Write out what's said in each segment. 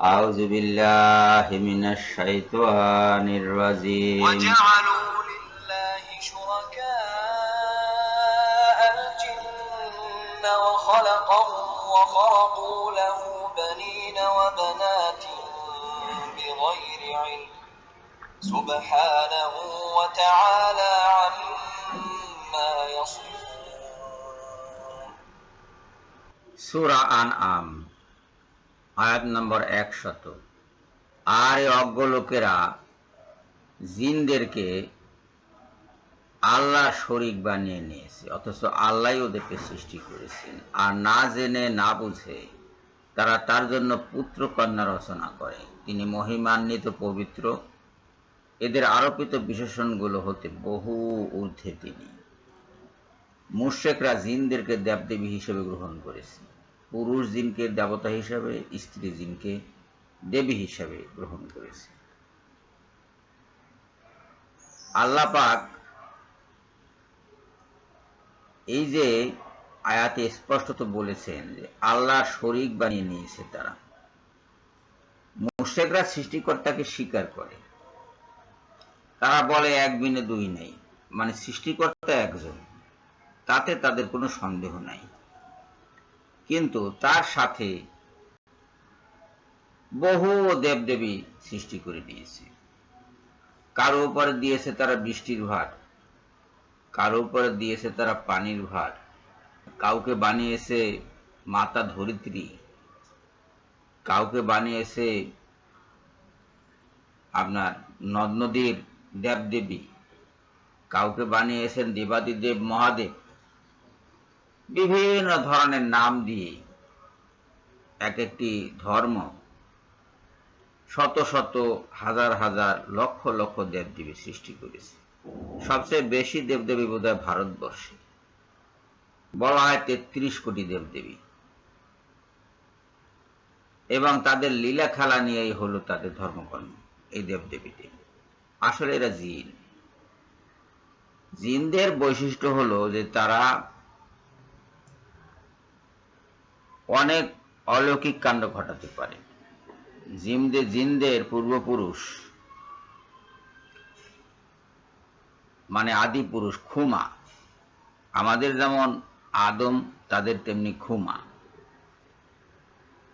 أعوذ بالله من الشيطان الرجيم. وجعلوا لله شركاء الجن وخلقهم وخرقوا له بنين وبنات بغير علم. سبحانه وتعالى عما يصفون. سورة أنعام আয়াত নম্বর একশত। আর এই অজ্ঞ লোকেরা জিনদেরকে আল্লাহ শরিক বানিয়ে নিয়েছে, অথচ আল্লাহ ওদেরকে সৃষ্টি করেছেন। আর না জেনে, না বুঝে তারা তার জন্য পুত্র কন্যা রচনা করে। তিনি মহিমান্বিত, পবিত্র। এদের আরোপিত বিশেষণগুলো হতে বহু ঊর্ধ্বে তিনি। মুশেকরা জিনদেরকে দেবদেবী হিসেবে গ্রহণ করেছে পুরুষ জিনকে দেবতা হিসাবে, স্ত্রী জিনকে দেবী হিসাবে গ্রহণ করেছে। আল্লাহ পাক এই যে আয়াতে স্পষ্টত বলেছেন যে আল্লাহ শরিক বানিয়ে নিয়েছে তারা। মুশেকরা সৃষ্টিকর্তাকে স্বীকার করে। তারা বলে, এক বিনে দুই নেই। মানে সৃষ্টিকর্তা একজন। তাতে তাদের কোনো সন্দেহ নাই। কিন্তু তার সাথে বহু দেবদেবী সৃষ্টি করে নিয়েছে কারও উপরে দিয়েছে তারা বৃষ্টির ভার, কারও উপরে দিয়েছে তারা পানির ভার, কাউকে বানিয়েছে মাতা ধরিত্রী, কাউকে বানিয়েছে আপনার নদ নদীর দেবদেবী, কাউকে বানিয়েছেন দেবাদিদেব মহাদেব। বিভিন্ন ধরনের নাম দিয়ে এক একটি ধর্ম শত শত, হাজার হাজার, লক্ষ লক্ষ দেবদেবী সৃষ্টি করেছে। সবচেয়ে বেশি দেবদেবী বোধ হয় ভারতবর্ষে। বলা হয় তেত্রিশ কোটি দেবদেবী। এবং তাদের লীলা খেলা নিয়েই হলো তাদের ধর্মকর্ম, এই দেবদেবীতে। আসলে এরা জিন। জিনদের বৈশিষ্ট্য হলো যে তারা অনেক অলৌকিক কাণ্ড ঘটাতে পারে। জিমদের জিনদের পূর্বপুরুষ মানে আদি পুরুষ, খুমা। আমাদের যেমন আদম, তাদের তেমনি খুমা।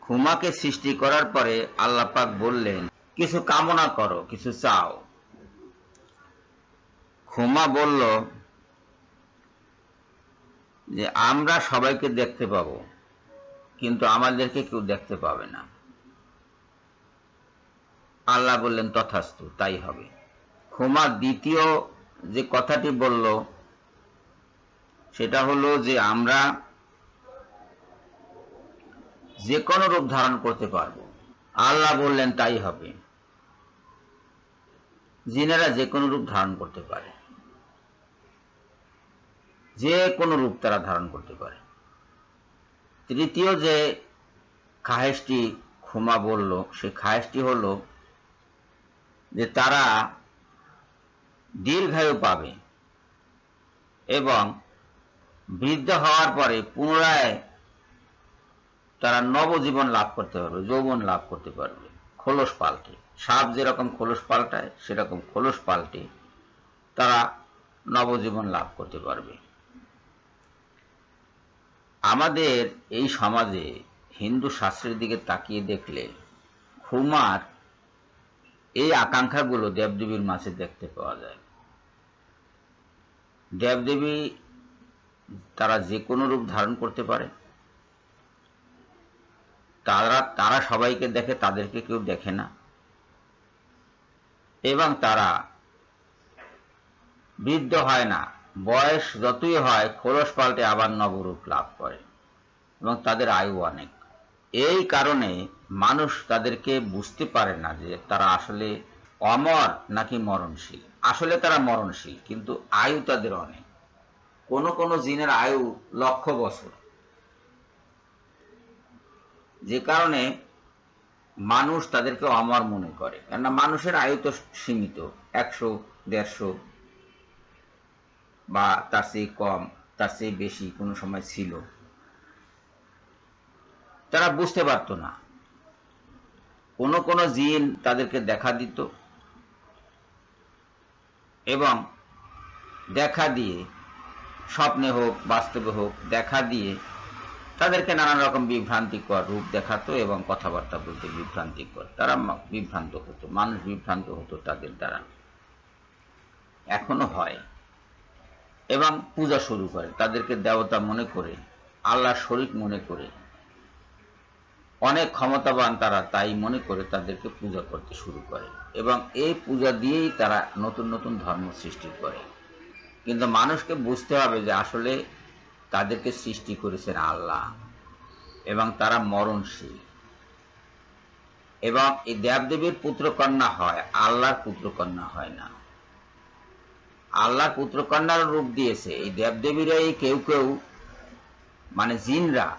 খুমাকে সৃষ্টি করার পরে আল্লাহ পাক বললেন, কিছু কামনা করো, কিছু চাও। খুমা বলল যে, আমরা সবাইকে দেখতে পাবো। কিন্তু আমাদেরকে কেউ দেখতে পাবে না। আল্লাহ বললেন, তথাস্তু, তাই হবে। খুমা দ্বিতীয় যে কথাটি বলল, সেটা হলো যে আমরা যে কোনো রূপ ধারণ করতে পারব। আল্লাহ বললেন, তাই হবে। জিনেরা যে কোনো রূপ ধারণ করতে পারে। যে কোনো রূপ তারা ধারণ করতে পারে। তৃতীয় যে খাহেসটি ক্ষমা বলল, সে খাহেসটি হল যে তারা দীর্ঘায়ু পাবে এবং বৃদ্ধ হওয়ার পরে পুনরায় তারা নবজীবন লাভ করতে পারবে, যৌবন লাভ করতে পারবে। খোলস পাল্টে, সাপ যেরকম খোলস পাল্টায়, সেরকম খোলস পাল্টে তারা নবজীবন লাভ করতে পারবে। আমাদের এই সমাজে হিন্দু শাস্ত্রের দিকে তাকিয়ে দেখলে খুমার এই আকাঙ্ক্ষাগুলো দেবদেবীর মাঝে দেখতে পাওয়া যায়। দেবদেবী তারা যে কোনো রূপ ধারণ করতে পারে। তারা তারা সবাইকে দেখে, তাদেরকে কেউ দেখে না। এবং তারা বৃদ্ধ হয় না। বয়স যতই হয়, খোলস পাল্টে আবার নবরূপ লাভ করে এবং তাদের আয়ু অনেক। এই কারণে মানুষ তাদেরকে বুঝতে পারে না যে তারা আসলে অমর নাকি মরণশীল। আসলে তারা মরণশীল, কিন্তু আয়ু তাদের অনেক। কোন কোন জিনের আয়ু লক্ষ বছর। যে কারণে মানুষ তাদেরকে অমর মনে করে। কেননা মানুষের আয়ু তো সীমিত, একশো, দেড়শো বা তার চেয়ে কম, তার চেয়ে বেশি কোনো সময় ছিল। তারা বুঝতে পারত না। কোন কোন জিন তাদেরকে দেখা দিত এবং দেখা দিয়ে, স্বপ্নে হোক, বাস্তবে হোক, দেখা দিয়ে তাদেরকে নানান রকম বিভ্রান্তিকর রূপ দেখাতো এবং কথাবার্তা বলতে বিভ্রান্তিকর। তারা বিভ্রান্ত হতো, মানুষ বিভ্রান্ত হতো তাদের দ্বারা। এখনও হয়। এবং পূজা শুরু করে, তাদেরকে দেবতা মনে করে, আল্লাহ শরিক মনে করে। অনেক ক্ষমতাবান তারা তাই মনে করে তাদেরকে পূজা করতে শুরু করে এবং এই পূজা দিয়েই তারা নতুন নতুন ধর্ম সৃষ্টি করে। কিন্তু মানুষকে বুঝতে হবে যে আসলে তাদেরকে সৃষ্টি করেছেন আল্লাহ এবং তারা মরণশীল। এবং এই দেবদেবীর পুত্রকন্যা হয়, আল্লাহর পুত্রকন্যা হয় না। আল্লাহর পুত্রকন্যার রূপ দিয়েছে। এই দেবদেবীরাই কেউ কেউ মানে জিনরা,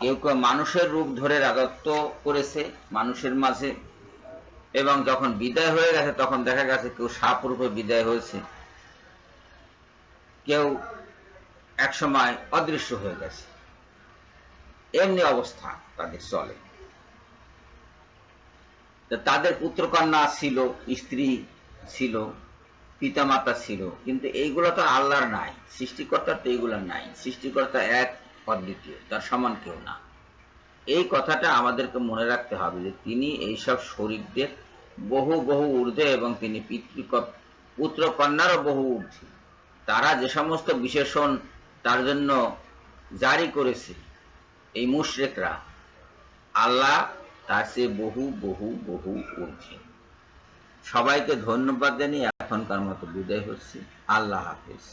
কেউ কেউ মানুষের রূপ ধরে রাজত্ব করেছে মানুষের মাঝে। এবং যখন বিদায় হয়ে গেছে, তখন দেখা গেছে কেউ সাপ রূপে বিদায় হয়েছে। কেউ একসময় অদৃশ্য হয়ে গেছে। এমনি অবস্থা তাদের চলে। তাদের পুত্রকন্যা ছিল, স্ত্রী ছিল। পিতামাতা ছিল। কিন্তু এইগুলো তো আল্লাহর নাই। সৃষ্টিকর্তার তো এইগুলো নাই। সৃষ্টিকর্তা এক, অদ্বিতীয়। তার সমান কেউ না। এই কথাটা আমাদেরকে মনে রাখতে হবে যে তিনি এইসব শরীরদের বহু বহু ঊর্ধ্বে এবং তিনি পিতৃক পুত্র কন্যারও বহু ঊর্ধ্বে। তারা যে সমস্ত বিশেষণ তার জন্য জারি করেছে এই মুশরেকরা, আল্লাহ তার চেয়ে বহু বহু বহু ঊর্ধ্বে। সবাইকে ধন্যবাদ জানিয়ে এখনকার মতো বিদায় হচ্ছি। আল্লাহ হাফিজ।